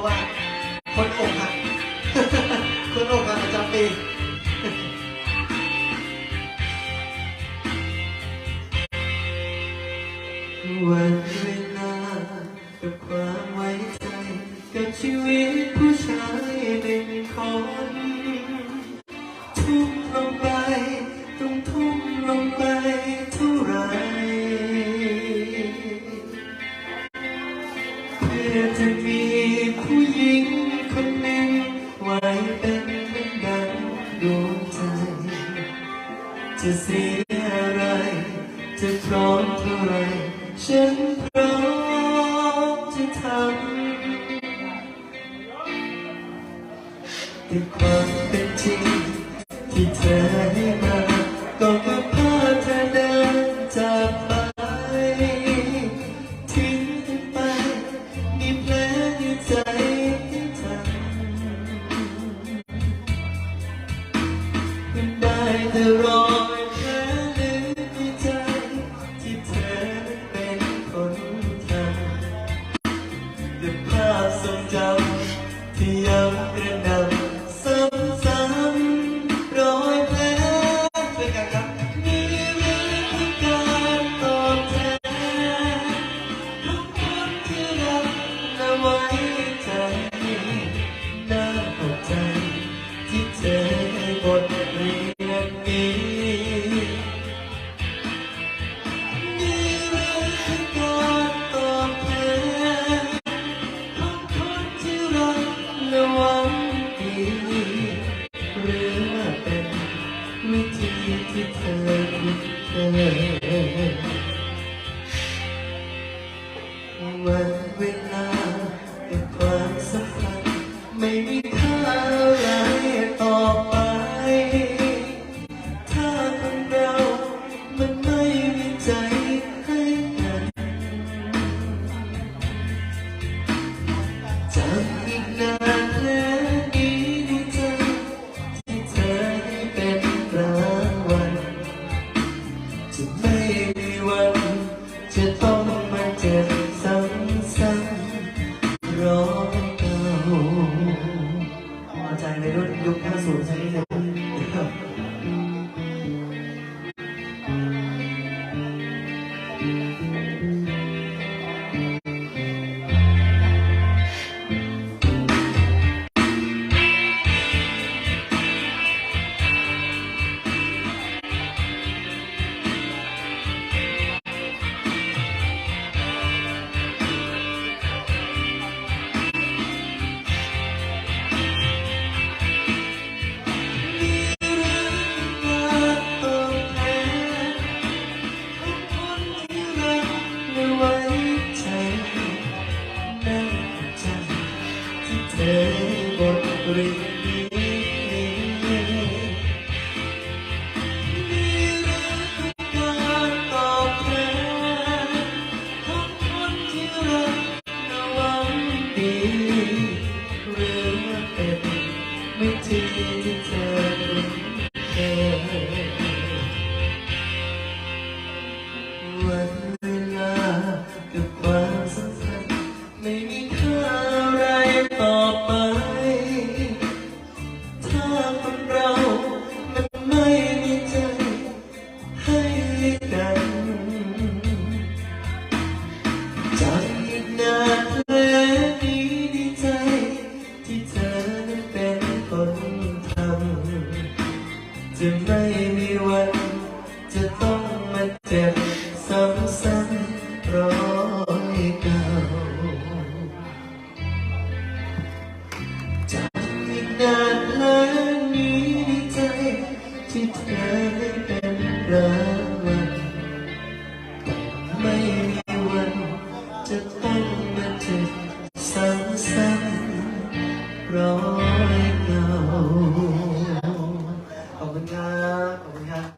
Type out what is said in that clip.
ราะว่าคนอกหักคนอกหักประจำปีวันเวลากับความไว้ใจ กับชีวิตผู้ชายเป็นคน จะเสียอะไร จะพร้อมเท่าไรฉันพร้อมจะทำแต่ความเป็นจริงที่เธอให้ วันเวลาแต่ความสัมพันไม่มีค่าไรต่อไป ถ้าคนเรามันไม่มีใจให้กันจาอีกนานและดีดีใจที่เธอได้เป็นรางวัลจะไม่มีวันจะต้อง por เจ็บซ้ำรอเก่าจำอีกนานและนี้ใจที่เธอเป็นรักวันไม่มีวันจะต้องมาเจ็บซ้ำรอ